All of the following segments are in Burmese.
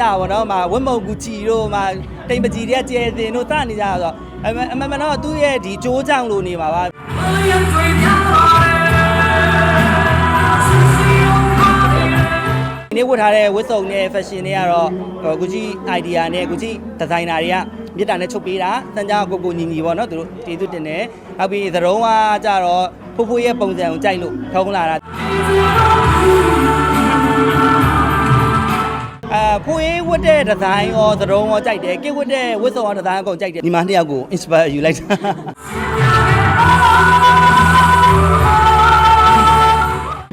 တာပေါ့နော်မှာဝတ်မုံကူချီတို့မှာတိမ်ပကြီးတွေကကျဲတင်တို့စနေကြတာဆိုတော့အမအမမန်တော့သူ့ရဲ့ဒီကြိုးကြောင်လို့နေမှာပါ ဒီနေ့ဝတ်ထားတဲ့ဝတ်စုံနဲ့ fashion တွေကတော့ဟို Gucci idea နဲ့ Gucci designer တွေကမြစ်တာနဲ့ချုပ်ပေးတာစံကြောကိုကိုညီညီပေါ့နော်သူတို့ကျေးဇူးတင်တယ်နောက်ပြီးသရုံးကကြတော့ဖိုးဖိုးရဲ့ပုံစံကိုကြိုက်လို့ထုံးလာတာအဲ ဖိုးရေးဝတ်တဲ့ဒီဇိုင်းရောသရုံးရောကြိုက်တယ်ကိဝတ်တဲ့ဝတ်စုံရောဒီဇိုင်းအကုန်ကြိုက်တယ်ဒီမှာနှစ်ယောက်ကို inspire ယူလိုက်တာ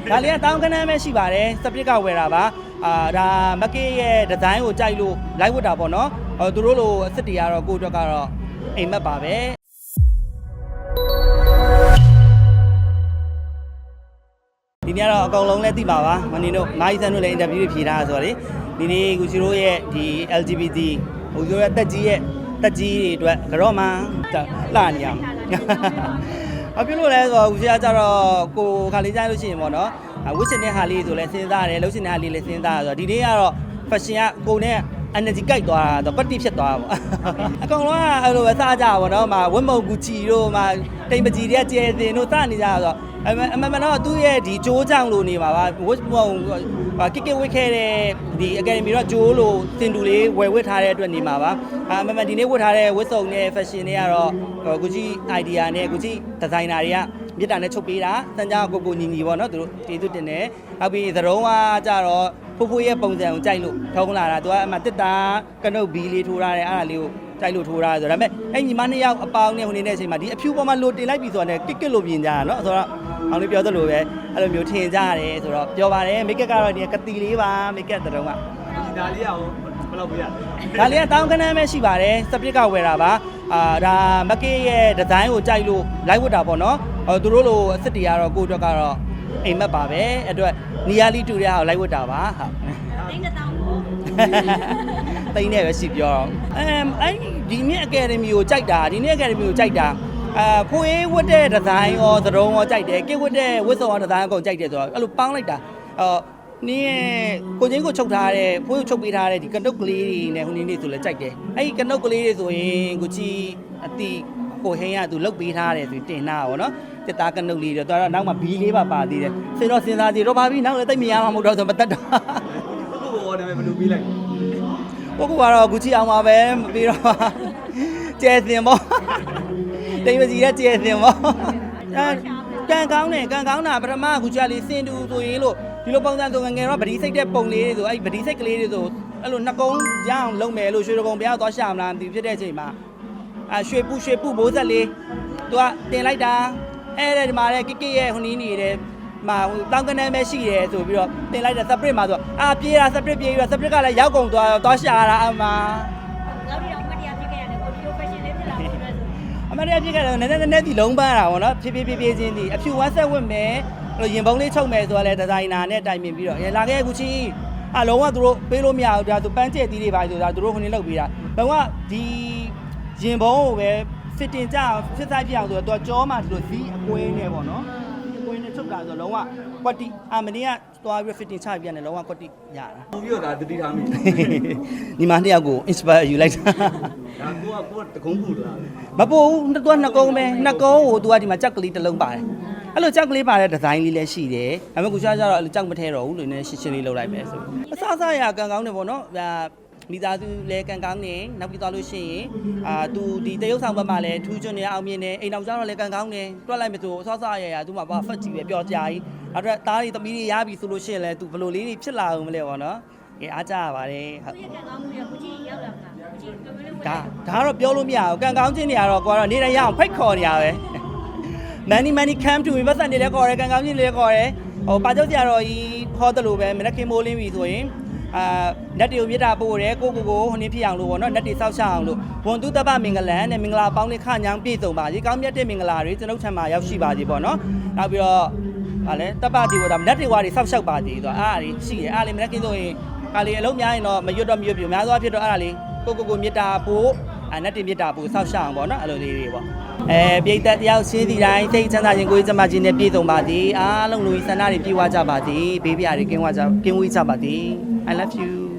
ဒါလေးကတောင်းကနန်းပဲရှိပါတယ်စပစ်ကဝယ်တာပါအာဒါမက်ကေရဲ့ဒီဇိုင်းကိုကြိုက်လို့လိုက်ဝတ်တာပေါ့နော်အော်သူတို့လိုအစ်စ်တွေကတော့ကိုယ့်အတွက်ကတော့အိမ်မက်ပါပဲဒီနေ့ကတော့အကောင်လုံးလည်းသိပါပါမနေတို့မာကြီးဆန်းတို့လည်းအင်တာဗျူးတွေဖြေထားတာဆိုတော့လေ ဒီနေ့ကိုချီတို့ရဲ့ဒီ LGBT ဟိုပြောရတက်ကြီးရဲ့တက်ကြီးတွေအတွက်ကြော့မှလှနေရမှာ။ဘာဖြစ်လို့လဲဆိုတော့ဦးကြီးကကြတော့ကိုခါလေးကြားလို့ရှိရင်ပေါ့နော်။ဝစ်စင်တဲ့ဟာလေးဆိုလဲစဉ်းစားတယ်လှုပ်စင်တဲ့ဟာလေးလည်းစဉ်းစားရဆိုတော့ဒီနေ့ကတော့ fashion ကကိုနဲ့ energy ကြိုက်သွားတာတော့ပတ်တိဖြစ်သွားတာပေါ့။အကောင်လုံးကအဲ့လိုပဲစားကြပါပေါ့နော်။မဝတ်မုံကူချီတို့မတိမ်ပကြီးတွေကကျဲတင်တို့စနေကြတာဆိုတော့အမအမမန်တော့သူ့ရဲ့ဒီကြိုးကြောင်လို့နေပါပါဝတ်မုံ ဟာကိကဝစ်ခဲ့တဲ့ဒီ academy တော့ဂျိုးလို့တင်တူလေးဝယ်ဝတ်ထားတဲ့အတွက်နေမှာပါအာမမဒီနေ့ဝတ်ထားတဲ့ဝတ်စုံနဲ့ fashion တွေကတော့ Gucci idea နဲ့ Gucci designer တွေကမြစ်တာနဲ့ချုပ်ပေးတာစံကြောကိုကိုညီညီပေါ့နော်သူတို့ကျေးဇူးတင်တယ်နောက်ပြီးသရုံးကကြတော့ဖိုးဖိုးရဲ့ပုံစံကိုကြိုက်လို့ထုံးလာတာသူကအမှတစ်တာကနုတ်ဘီလေးထိုးထားတယ်အဲ့ဒါလေးကိုကြိုက်လို့ထိုးထားတယ်ဆိုတော့ဒါပေမဲ့အဲ့ညီမနှစ်ယောက်အပေါင်းနဲ့ဟိုနေတဲ့အချိန်မှာဒီအဖြူပေါ်မှာလိုတင်လိုက်ပြီဆိုတော့ကစ်ကစ်လို့ပြင်ကြတာနော်ဆိုတော့ အောင်လေးပြောသလိုပဲအဲ့လိုမျိုးထင်ကြရတယ်ဆိုတော့ပြောပါတယ်မိတ်ကပ်ကတော့ဒီကတိလေးပါမိတ်ကပ်သရုံးကဒီဒါလေးအောင်ဘယ်လောက်ပြရလဲဒါလေးကတောင်းကနန်းပဲရှိပါတယ်စပစ်ကဝယ်တာပါအာဒါမက်ကေရဲ့ဒီဇိုင်းကိုကြိုက်လို့လိုက်ဝတ်တာပေါ့နော်ဟိုသူတို့လိုအစ်စ်တွေကတော့ကိုယ့်အတွက်ကတော့အိမ်မက်ပါပဲအတွက်နီယာလီတူရအောင်လိုက်ဝတ်တာပါဟုတ်တိတ်တဲ့တောင်းကိုတိန်းနဲ့ပဲရှိပြောတော့အမ်အဲ့ဒီနေ့အကယ်ဒမီကိုကြိုက်တာဒီနေ့အကယ်ဒမီကိုကြိုက်တာ အာဖိုးရေးဝတ်တဲ့ဒီဇိုင်းရောသရုံးရောကြိုက်တယ်ကိဝတ်တဲ့ဝတ်စုံရောဒီဇိုင်းအကုန်ကြိုက်တယ်ဆိုတော့အဲ့လိုပေါင်းလိုက်တာအော်နင်းရဲ့ကိုချင်းကိုချုပ်ထားတဲ့ဖိုးကိုချုပ်ပေးထားတဲ့ဒီကနုတ်ကလေးတွေနဲ့ဟိုနေ့နေ့ဆိုလဲကြိုက်တယ်အဲ့ဒီကနုတ်ကလေးတွေဆိုရင်ကိုချီအတီကိုဟင်းရသူလုတ်ပေးထားတယ်ဆိုတင်တာပါနော်တက်သားကနုတ်လေးတွေတော့တော့နောက်မှဘီလေးပါပါသေးတယ်စင်တော့စဉ်းစားကြည့်တော့ပါပြီနောက်လည်းတိတ်မရမှာမဟုတ်တော့ဆိုမတက်တော့ပုဂ္ဂိုလ်ဘောနာမည်ဘယ်လိုပြီးလိုက်ပုဂ္ဂိုလ်ကတော့ဂူချီအောင်ပါပဲမပြီးတော့ကျဲစင်ပေါ့ တိမ်မကြီးကကျဲစင်ပေါ့အဲကန်ကောင်းတယ်ကန်ကောင်းတာပထမဂူချီကလေးစင်တူဆိုရင်လို့ဒီလိုပုံစံဆိုငယ်ငယ်တော့ဗတိစိတ်တဲ့ပုံလေးတွေဆိုအဲ့ဗတိစိတ်ကလေးတွေဆိုအဲ့လိုနှစ်ကုန်းရအောင်လုပ်မယ်လို့ရွှေတကုံဘုရားသွားရှာမလားမသိဘူးဖြစ်တဲ့အချိန်မှာအဲရွှေပူရွှေပူဘိုးဆက်လေးသူကတင်လိုက်တာအဲ့ဒါဒီမှာလေကိကိရဲ့ဟိုနီးနေတယ်မှာဟိုတောင်းကနန်းပဲရှိတယ်ဆိုပြီးတော့တင်လိုက်တဲ့စပရစ်မှာဆိုအာပြေးတာစပရစ်ပြေးပြီးတော့စပရစ်ကလည်းရောက်ကုန်သွားသွားရှာတာအမှာ အမရပြစ်ကတော့နည်းနည်းနည်းနည်းဒီလုံးပန်းတာပေါ့နော်ဖြည်းဖြည်းဖြည်းဖြည်းချင်းဒီအဖြူဝမ်းဆက်ဝတ်မယ်အဲ့လိုရင်ပုံးလေးချုပ်မယ်ဆိုတာလဲဒီဇိုင်နာနဲ့တိုင်ပင်ပြီးတော့ရလာခဲ့ကူချီအလုံးဝသူတို့ပေးလို့မရဘူးဒါသူပန်းကျက်သီးတွေပါဆိုတာသူတို့ခုနေလောက်ပြီးတာလုံးဝဒီရင်ပုံးကိုပဲ fitting ကြအောင်ဖြစ်စားပြအောင်ဆိုတော့သူကကြောမှာဒီလိုဇီးအကွဲနဲ့ပေါ့နော်အကွဲနဲ့ချုပ်တာဆိုတော့လုံးဝ ကွက်တီအမနီကသွားပြီး fitting ချပြရတယ်လုံးဝကွက်တီရတာပူပြီးတော့ဒါတတိထားမိဒီမှာနှစ်ယောက်ကို inspire ယူလိုက်တာဒါကိုကကိုကတကုံးပူလာမပူဘူးသူကနှစ်ကုန်းပဲနှစ်ကုန်းကိုသူကဒီမှာကြောက်ကလေးတစ်လုံးပါတယ်အဲ့လိုကြောက်ကလေးပါတဲ့ဒီဇိုင်းလေးလည်းရှိတယ်ဒါပေမဲ့ကိုရှားကျတော့အဲ့လိုကြောက်မထဲတော့ဘူးလို့နည်းရှင်းရှင်းလေးလုပ်လိုက်ပဲဆိုအစားအစာရကန်ကောင်းတယ်ပေါ့နော်ဒါ မိသားစုလည်းကန်ကောင်းနေနောက်ပြီးသွားလို့ရှိရင်အာသူဒီတရုတ်ဆောင်ဘက်မှာလည်းထူးချွန်နေအောင်မြင်နေအိမ်တော်ကျတော့လည်းကန်ကောင်းနေတွက်လိုက်မယ်ဆိုအစားအစာရရသူမှဘာဖက်ကြည့်ပဲပျော်ကြကြီးနောက်တော့သားတွေသမီးတွေရပြီဆိုလို့ရှိရင်လည်းသူဘယ်လိုလေးတွေဖြစ်လာအောင်မလဲပေါ့နော်အေးအားကြရပါတယ်ဟုတ်ကိုယ့်ရဲ့ကံကောင်းမှုရကိုကြည့်ရောက်လာမှာကိုကြည့်ကမလို့ဒါဒါကတော့ပြောလို့မရဘူးကံကောင်းခြင်းတွေကတော့ကိုကတော့နေတိုင်းရအောင်ဖိတ်ခေါ်နေရပဲ money money come to me ပတ်စံတွေလည်းခေါ်တယ်ကံကောင်းခြင်းတွေလည်းခေါ်တယ်ဟိုပါကြောက်ကြတော့ဤခေါ်တယ်လို့ပဲမနက်ခင်းမိုးလင်းပြီဆိုရင် အာနတ်တွေကိုမြတ်တာပို့တယ်ကိုကိုကိုဟိုနေ့ဖြစ်အောင်လို့ပေါ့နော်နတ်တွေစောက်ရှောက်အောင်လို့ဘွန်တုတပမင်္ဂလန်နဲ့မင်္ဂလာပေါင်းလေးခညောင်းပြည့်စုံပါစေကောင်းမြတ်တဲ့မင်္ဂလာတွေကျွန်ုပ်ထံမှာရောက်ရှိပါစေပေါ့နော်နောက်ပြီးတော့ဗာလဲတပတိဝဒနတ်တွေဝါတွေစောက်ရှောက်ပါစေဆိုတော့အားအလေးရှိတယ်အားလေးမနက်ခင်းဆိုရင်ကာလီအလုံးများရင်တော့မရွတ်တော့မရွတ်ပြများသောအားဖြင့်တော့အားလေးကိုကိုကိုမြတ်တာပို့အနတ်တင်မြစ်တာပူဆောက်ရှောက်အောင်ပေါ့နော်အဲ့လိုလေးတွေပေါ့ အဲပြိတ္တတယောက်ရှင်းစီတိုင်းစိတ်ချမ်းသာခြင်းကိုယ်ကျမခြင်းနဲ့ပြည့်စုံပါသည်အားလုံးလူကြီးဆန္ဒတွေပြည့်ဝကြပါသည်ဘေးပြားတွေကင်းဝကြကင်းဝေးကြပါသည် I love you